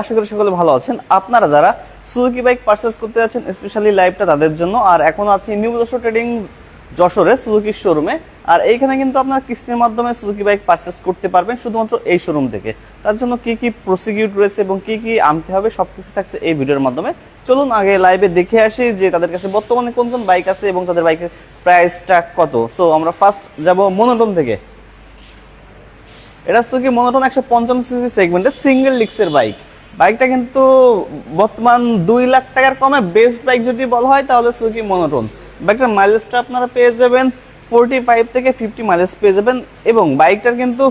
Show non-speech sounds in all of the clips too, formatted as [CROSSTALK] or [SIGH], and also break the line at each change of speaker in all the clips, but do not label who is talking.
আশা করি সকলে ভালো আছেন। আপনারা যারা সুজুকি বাইক পারচেস করতে যাচ্ছেন স্পেশালি লাইভটা তাদের জন্য, আর এখন আছে নিউ যশোর ট্রেডিং যশোরে সুজুকির শোরুমে আর এইখানে কিন্তু আপনারা কিস্তির মাধ্যমে সুজুকি বাইক পারচেস করতে পারবেন শুধুমাত্র এই শোরুম থেকে। তার জন্য কি কি প্রসিকিউট রয়েছে এবং কি কি আনতে হবে সবকিছু থাকছে এই ভিডিওর মাধ্যমে। চলুন আগে লাইভে দেখে আসি যে তাদের কাছে বর্তমানে কোন কোন বাইক আছে এবং তাদের বাইকের প্রাইসটা কত। সো আমরা ফার্স্ট যাব মনোটন থেকে। এটা হচ্ছে কি মনোটন একশো পঞ্চান্ন সিসি সেগমেন্টের সিঙ্গেল লিক্সের বাইক বাইকটা কিন্তু বর্তমান দুই লাখ টাকার কমে বেস্ট বাইক যদি বলা হয়, তাহলে সুকি মনোটন বাইকটার মাইলেজটা আপনারা পেয়ে যাবেন ফোরটি ফাইভ থেকে ফিফটি মাইলেজ পেয়ে যাবেন এবং বাইকটার কিন্তু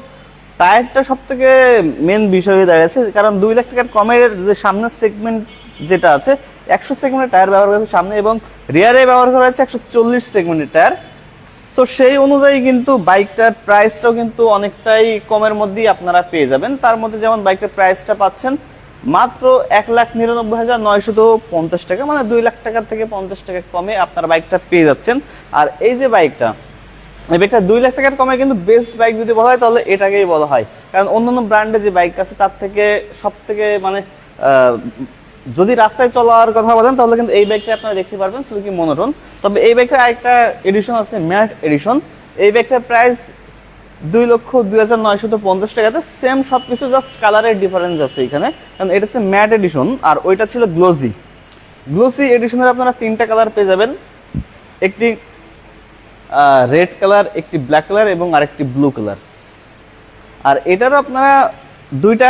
টায়ারটা সব থেকে মেন বিষয় হয়ে দাঁড়িয়েছে, কারণ দুই লাখ টাকার কমের যে সামনের সেগমেন্ট যেটা আছে, একশো সেগমেন্টের টায়ার ব্যবহার করেছে সামনে এবং রিয়ারে ব্যবহার করা হয়েছে একশো চল্লিশ সেগমেন্টের টায়ার সো সেই অনুযায়ী কিন্তু বাইকটার প্রাইসটাও কিন্তু অনেকটাই কমের মধ্যেই আপনারা পেয়ে যাবেন। তার মধ্যে যেমন বাইকটার প্রাইসটা পাচ্ছেন মাত্র এক লাখ নিরানব্বই হাজার নয়শত পঞ্চাশ টাকা মানে দুই লাখ টাকা থেকে পঞ্চাশ টাকা কমে আপনার বাইকটা পেয়ে যাচ্ছেন। আর এই যে বাইকটা, এই বাইকটা দুই লাখ টাকার কমে কিন্তু বেস্ট বাইক যদি বলা হয়, তাহলে এটাকেই বলা হয়। কারণ অন্যান্য ব্র্যান্ডে যে বাইক আছে, তার থেকে সব থেকে মানে যদি রাস্তায় চলার কথা বলেন, তাহলে কিন্তু এই বাইকটা আপনারা দেখতে পারবেন সুজুকি মনোটন তবে এই বাইকটার আরেকটা এডিশন আছে ম্যাট এডিশন এই বাইকটার প্রাইস দুই লক্ষ দুই হাজার নয়শত পঞ্চাশ টাকাতে সেম সবকিছু জাস্ট কালারের ডিফারেন্স আছে এখানে। কারণ এটা হচ্ছে ম্যাট এডিশন আর ওইটা ছিল গ্লোজি গ্লোসি এডিশনের আপনারা তিনটা কালার পেয়ে যাবেন। একটি রেড কালার একটি ব্ল্যাক কালার এবং আরেকটি ব্লু কালার আর এটারও আপনারা দুইটা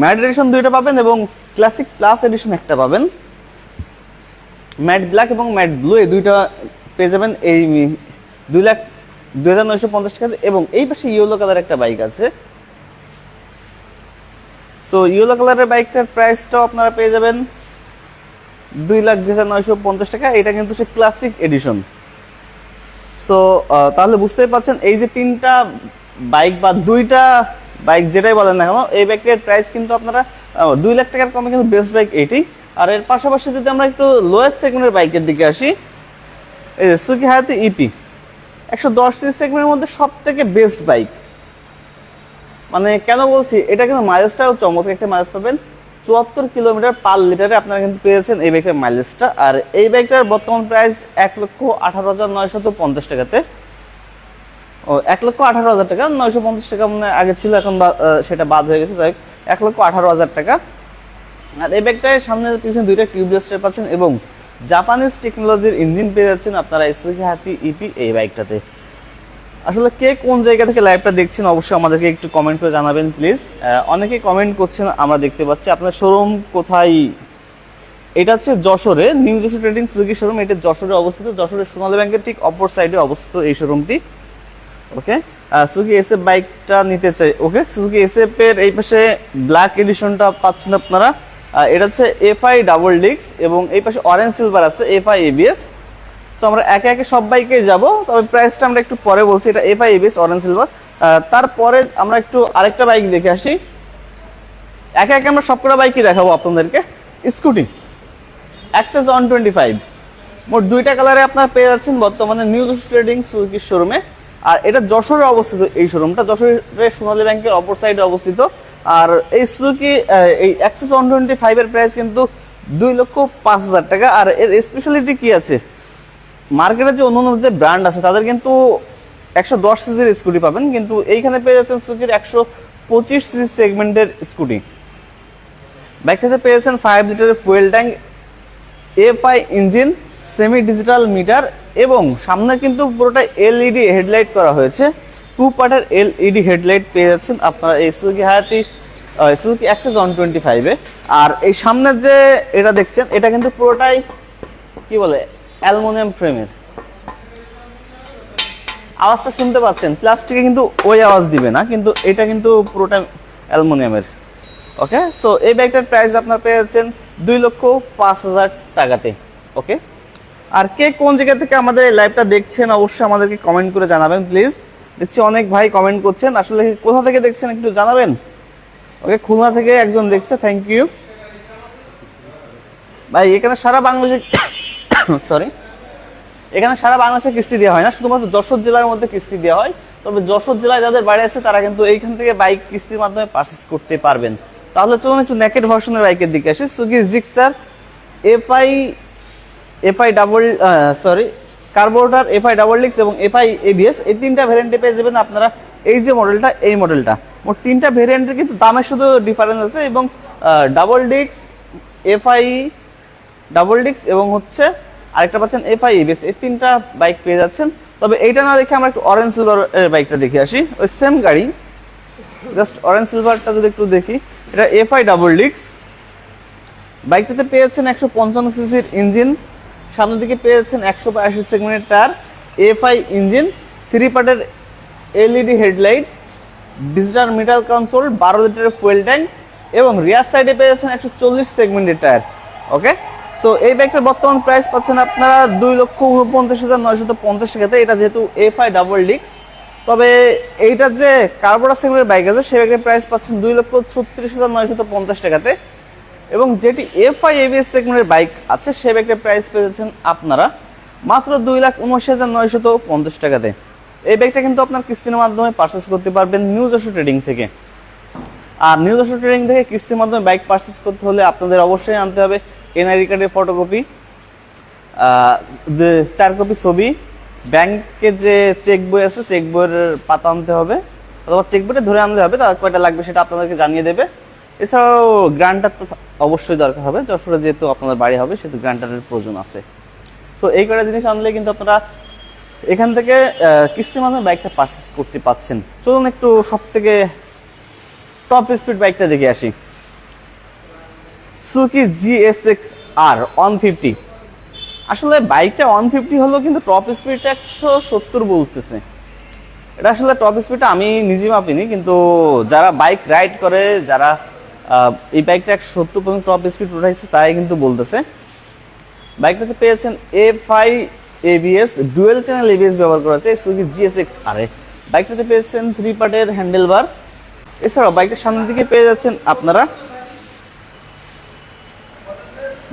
ম্যাট এডিশন দুইটা পাবেন এবং ক্লাসিক প্লাস এডিশন একটা পাবেন। ম্যাট ব্ল্যাক এবং ম্যাট ব্লু এই দুইটা পেয়ে যাবেন। এই দুই লাখ দুই হাজার নয়শো পঞ্চাশ টাকা এবং এই পাশে ইয়েলো কালার একটা বাইক আছে। সো ইয়েলো কালারের বাইকটার প্রাইসটাও আপনারা পেয়ে যাবেন দুই লাখ দুই হাজার নয়শো পঞ্চাশ টাকা। এটা কিন্তু সে ক্লাসিক এডিশন সো তাহলে বুঝতেই পারছেন, এই যে তিনটা বাইক বা দুইটা বাইক যেটাই বলেন না কেন, এই বাইকের প্রাইস কিন্তু আপনারা দুই লাখ টাকার কমে কিন্তু বেস্ট বাইক এটি আর এর পাশাপাশি যদি আমরা একটু লোয়েস্ট সেগমেন্টের বাইকের দিকে আসি, এই যে সুকি হায়াতি ইপি একশো দশ সিসি সেগমেন্টের মধ্যে সব থেকে বেস্ট বাইক মানে কেন বলছি? এটা কিন্তু মাইলেজটাও চমৎকার একটা মাইলেজ পাবেন। চুয়াত্তর কিলোমিটার পার লিটারে আপনারা কিন্তু পেয়েছেন এই বাইকের মাইলেজটা আর এই বাইকটার বর্তমান প্রাইস এক লক্ষ আঠারো হাজার নয়শত পঞ্চাশ টাকাতে। ও, এক লক্ষ আঠারো হাজার টাকা, নয়শো পঞ্চাশ টাকা মানে আগে ছিল, এখন সেটা বাদ হয়ে গেছে। যাই এক লক্ষ আঠারো হাজার টাকা। আর এই ব্যাগটায় সামনে পিছনে দুইটা টিউবলেস পাচ্ছেন এবং জাপানিজ টেকনোলজির ইঞ্জিন পেয়ে যাচ্ছেন আপনারা এসুকি হাতি ইপি এই বাইকটাতে। আসলে কে কোন জায়গা থেকে লাইভটা দেখছেন অবশ্যই আমাদেরকে একটু কমেন্ট করে জানাবেন প্লিজ অনেকে কমেন্ট করছেন, আমরা দেখতে পাচ্ছি। আপনার শোরুম কোথায়? এটা হচ্ছে যশোরে new Jashore trading Suzuki showroom এটা যশোরে অবস্থিত। যশোরের সোনালী ব্যাংকের ঠিক অপর সাইডে অবস্থিত এই শোরুমটি ওকে সুজুকি এসএফ বাইকটা নিতে চাই। ওকে সুজুকি এসএফ এর এই পাশে ব্ল্যাক এডিশনটা পাচ্ছেন আপনারা। এটা হচ্ছে এফআই ডাবল ডিক্স এবং এই পাশে অরেঞ্জ সিলভার আছে এফআই এবিএস সো আমরা একে একে সব বাইকে যাব, তবে প্রাইসটা আমরা একটু পরে বলছি, এটা এফআই এবিএস অরেঞ্জ সিলভার তারপরে আমরা একটু আরেকটা বাইক দেখে আসি। একে একে আমরা সবকটা বাইকই দেখাবো আপনাদেরকে। Scooty Access one twenty five মোট দুইটা কালারে আপনারা পেয়ে যাচ্ছেন বর্তমানে নিউ ট্রেডিং সুজুকির শোরুমে আর এটা যশোরে অবস্থিত এই শোরুমটা যশোরে সোনালী ব্যাংকের অপর সাইডে অবস্থিত। আর এই সুজুকি এই অ্যাক্সেস ওয়ান টোয়েন্টি ফাইভের প্রাইস কিন্তু দুই লক্ষ পাঁচ হাজার টাকা। আর এর স্পেশালিটি কি আছে? মার্কেটে যে অন্য যে ব্র্যান্ড আছে, তাদের কিন্তু একশো দশ সিসির স্কুটি পাবেন, কিন্তু এইখানে পেয়ে যাচ্ছেন সুজুকির একশো পঁচিশ সিসি সেগমেন্টের স্কুটি বাইকটাতে পেয়েছেন ফাইভ লিটারের fuel tank FI engine semi digital meter এবং সামনে কিন্তু পুরোটা এলইডি হেডলাইট করা হয়েছে। টু পার্টের এলইডি হেডলাইট পেয়ে যাচ্ছেন আপনারা এই সুজুকি হায়াতি সুজুকি অ্যাক্সেস ওয়ান টোয়েন্টি ফাইভে আর এই সামনের যে এটা দেখছেন, এটা কিন্তু পুরোটাই কি বলে, অ্যালুমিনিয়াম ফ্রেমের। আওয়াজটা শুনতে পাচ্ছেন, প্লাস্টিকে কিন্তু ওই আওয়াজ দিবে না, কিন্তু এটা কিন্তু পুরোটা অ্যালুমিনিয়ামের। ওকে সো এই ব্যাগটার প্রাইস আপনার পেয়ে যাচ্ছেন দুই লক্ষ পাঁচ হাজার টাকাতে। ওকে আর কে কোন জায়গা থেকে আমাদের এই লাইভটা দেখছেন, অবশ্যই আমাদেরকে কমেন্ট করে জানাবেন প্লিজ দেখছি অনেক ভাই কমেন্ট করছেন। আসলে কোথা থেকে দেখছেন একটু জানাবেন? ওকে, খুলনা থেকে একজন দেখছে থ্যাংক ইউ ভাই, এখানে সারা বাংলাদেশে [COUGHS] সরি এখানে সারা বাংলাদেশে কিস্তি দেওয়া হয় না, শুধুমাত্র যশোর জেলার মধ্যে কিস্তি দেওয়া হয়। তবে যশোর জেলায় যাদের বাড়ি আছে, তারা কিন্তু এইখান থেকে বাইক কিস্তির মাধ্যমে পারচেস করতে পারবেন। তাহলে চলুন একটু নেকেড ভার্সনের বাইকের দিকে আসি। Suzuki Gixxer FI FI double sorry carburettor FI double ডিক্স এবং এফআই এবিএস এই তিনটা ভ্যারিয়েন্টে পেয়ে যাবেন আপনারা এই যে মডেলটা এই মডেলটা মোট তিনটা ভ্যারিয়েন্টের কিন্তু দামের শুধু ডিফারেন্স আছে এবং ডাবল ডিক্স এফআই ডাবল ডিক্স এবং হচ্ছে আরেকটা পাচ্ছেন এফআই এবিএস এই তিনটা বাইক পেয়ে যাচ্ছেন। তবে এইটা না দেখে আমরা একটু অরেঞ্জ সিলভার বাইকটা দেখে আসি। ওই সেম গাড়ি। জাস্ট অরেঞ্জ সিলভারটা যদি একটু দেখি, এটা এফআই ডাবল ডিক্স বাইকটাতে পেয়েছেন একশো পঞ্চান্ন সিসির ইঞ্জিন সামনের দিকে পেয়েছেন একশো আশি সেগমেন্টের টায়ার এফআই ইঞ্জিন থ্রি পার্টের LED headlight digital meter console বারো লিটারের ফুয়েল ট্যাঙ্ক এবং রিয়ার সাইডে পেয়েছেন একশো চল্লিশ সেগমেন্টের টায়ার ওকে সো এই বাইকটার বর্তমান প্রাইস পাচ্ছেন আপনারা দুই লক্ষ উনপঞ্চাশ হাজার নয়শত পঞ্চাশ টাকাতে। এটা যেহেতু এফআই ডাবল ডিক্স তবে এইটার যে কার্বোরা সেগমেন্টের বাইক আছে, সেই বাইকের প্রাইস পাচ্ছেন দুই লক্ষ ছত্রিশ হাজার নয়শত পঞ্চাশ টাকাতে। এবং যেটি এফআই এবিএস সেগমেন্টের বাইক আছে সে বাইকটার প্রাইস পেয়েছেন আপনারা মাত্র দুই লাখ উনআশি হাজার নয়শত পঞ্চাশ টাকাতে। এই বাইকটা কিন্তু আপনার কিস্তির মাধ্যমে পারচেস করতে পারবেন নিউজ অশো ট্রেডিং থেকে। আর নিউজ অশো ট্রেডিং থেকে কিস্তির মাধ্যমে বাইক পারচেস করতে হলে আপনাদের অবশ্যই আনতে হবে এনআইডি কার্ডের ফটোকপি চার কপি ছবি ব্যাংকের যে চেক বই আছে চেক বইয়ের পাতা আনতে হবে, অথবা চেক বইটা ধরে আনতে হবে, তার কয়টা লাগবে সেটা আপনাদেরকে জানিয়ে দেবে। এছাড়াও গ্রান্টার তো অবশ্যই দরকার হবে। যশোরে যেহেতু আপনাদের বাড়ি হবে সেহেতু গ্রান্টারের প্রয়োজন আছে। সো এই কটা জিনিস আনলে কিন্তু আপনারা এখান থেকে আহ, কিস্তির মাধ্যমে বাইকটা পারচেস করতে পাচ্ছেন চলুন একটু সব থেকে টপ স্পিড বাইকটা দেখে আসি। Suzuki G S GSX R one fifty আসলে বাইকটা ওয়ান ফিফটি হলো কিন্তু টপ স্পিডটা একশো সত্তর বলতেছে। এটা আসলে টপ স্পিডটা আমি নিজে মাপিনি কিন্তু যারা বাইক রাইড করে যারা এই বাইকটা একশো সত্তর পর্যন্ত টপ স্পিড উঠাইছে তাই কিন্তু বলতেছে। বাইকটাতে পেয়েছেন এ ফাই এবিএস ডুয়েল চ্যানেল এবিএস ব্যবহার করা আছে সুকি জিএসএক্স আর বাইকটাতে পেয়েছেন থ্রি পার্টের হ্যান্ডেল বার এছাড়াও বাইকটার সামনের দিকে পেয়ে যাচ্ছেন আপনারা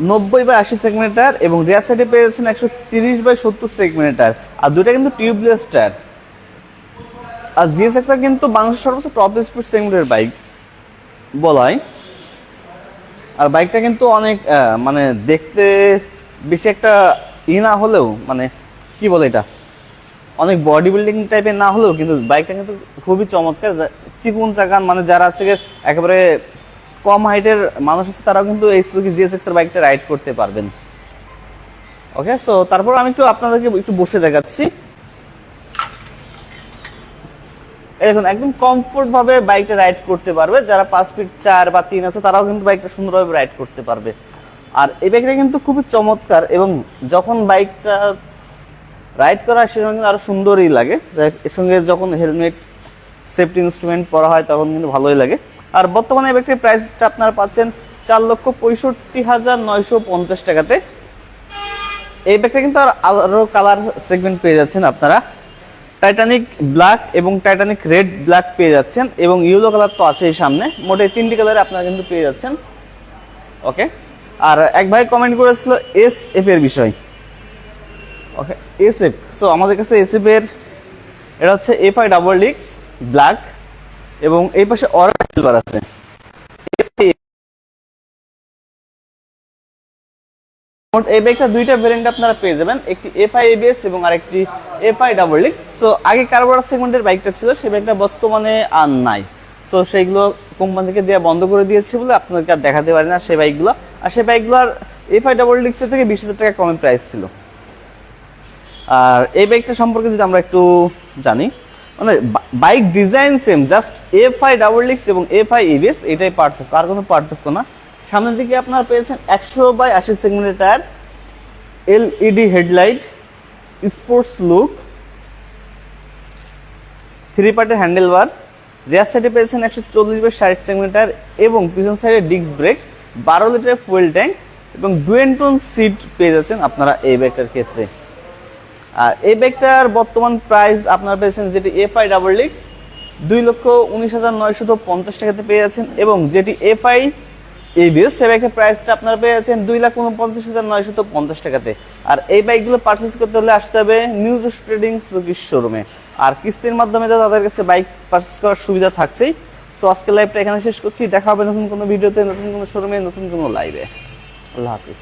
নব্বই বাই আশি সেগমেন্ট টায়ার এবং রিয়ার সাইডে পেয়ে যাচ্ছেন একশো তিরিশ বাই সত্তর সেগমেন্ট টায়ার আর দুটা কিন্তু টিউবলেস টায়ার আর জিএসএক্স কিন্তু বাংলাদেশের সর্বোচ্চ টপ স্পিড সেগমেন্টের বাইক বলাই। আর বাইকটা কিন্তু অনেক মানে দেখতে বেশি একটা ই না হলেও মানে কি বলে এটা? অনেক বডি বিল্ডিং টাইপের না হলেও কিন্তু বাইকটা কিন্তু খুবই চমৎকার। চিকুন চাকান মানে যারা আছে একেবারে কম হাইটের মানুষ আছে, তারাও কিন্তু এই সুজুকি জিএসএক্স এর বাইকটা রাইড করতে পারবেন। ওকে সো তারপর আমি একটু আপনাদেরকে একটু বসে দেখাচ্ছি এই দেখুন, একদম কমফোর্ট ভাবে বাইকটা রাইড করতে পারবে। যারা পাঁচ ফিট চার বা তিন আছে, তারাও কিন্তু বাইকটা সুন্দরভাবে রাইড করতে পারবে। আর এই বাইকটা কিন্তু খুবই চমৎকার এবং যখন বাইকটা রাইড করা সেজন্য কিন্তু আরও সুন্দরই লাগে। এর সঙ্গে যখন হেলমেট সেফটি ইনস্ট্রুমেন্ট পরা হয়, তখন কিন্তু ভালোই লাগে। আর বর্তমানে এই ব্যাগটির প্রাইসটা আপনারা পাচ্ছেন চার লক্ষ পঁয়ষট্টি হাজার নয়শো পঞ্চাশ টাকাতে। এই ব্যাগটা কিন্তু আরও কালার সেগমেন্ট পেয়ে যাচ্ছেন আপনারা। টাইটানিক ব্ল্যাক এবং টাইটানিক রেড ব্ল্যাক পেয়ে যাচ্ছেন এবং ইয়েলো কালার তো আছেই সামনে। মোটে তিনটি কালারে আপনারা কিন্তু পেয়ে যাচ্ছেন। ওকে আর এক ভাই কমেন্ট করেছিল এস এফ এর বিষয়। ওকে এস এফ সো আমাদের কাছে এস এফ এর, এটা হচ্ছে এফ আই ডাবল ডিক্স ব্ল্যাক এবং এই পাশে অরেঞ্জ সিলভার আছে। মোট এই বাইকটা দুইটা ভেরিয়েন্ট আপনারা পেয়ে যাবেন, একটি এফআই এবিএস এবং আরেকটি এফআই ডাবল ডিক্স সো আগে কার্বোরা সেগমেন্টের বাইকটা ছিল সেই বাইকটা বর্তমানে আর নাই। সো সেইগুলো কোম্পানি থেকে দেওয়া বন্ধ করে দিয়েছে বলে আপনাদেরকে আর দেখাতে পারি না সেই বাইকগুলো আর সেই বাইকগুলোর এফআই ডাবল ডিক্সের থেকে বিশ হাজার টাকা কমে প্রাইস ছিল। আর এই বাইকটা সম্পর্কে যদি আমরা একটু জানি মানে bike design same just F I double ডিক্স এবং এফ আই এবিএস এটাই পার্থক্য, আর কোনো পার্থক্য না। সামনের দিকে আপনারা পেয়েছেন একশো বাই আশি সেগমেন্টের tyre LED headlight, sports look three পার্টের হ্যান্ডেল বার রিয়ার সাইডে পেয়েছেন একশো চল্লিশ বাই ষাট সেগমেন্টার এবং পিছন সাইডে ডিস্ক ব্রেক বারো লিটারের ফুয়েল ট্যাঙ্ক এবং ডুয়েন্টন সিট পেয়ে যাচ্ছেন আপনারা এই ব্যাগটার ক্ষেত্রে। আর এই ব্যাগটার বর্তমান প্রাইস আপনারা পেয়েছেন যেটি এফ আই ডাবল ডিক্স দুই লক্ষ উনিশ হাজার নয়শত পঞ্চাশ টাকাতে পেয়ে যাচ্ছেন এবং যেটি এফআই বিএস সে বাইকের প্রাইসটা আপনারা পেয়ে যাচ্ছেন দুই লাখ উনপঞ্চাশ হাজার নয়শত পঞ্চাশ টাকাতে। আর এই বাইকগুলো পারচেস করতে হলে আসতে হবে নিউজ ট্রেডিং সুকির শোরুমে আর কিস্তির মাধ্যমে তো তাদের কাছে বাইক পারচেস করার সুবিধা থাকছেই। সো আজকে লাইভটা এখানে শেষ করছি। দেখা হবে নতুন কোনো ভিডিওতে, নতুন কোনো শোরুমে নতুন কোনো লাইভে আল্লাহ হাফিজ।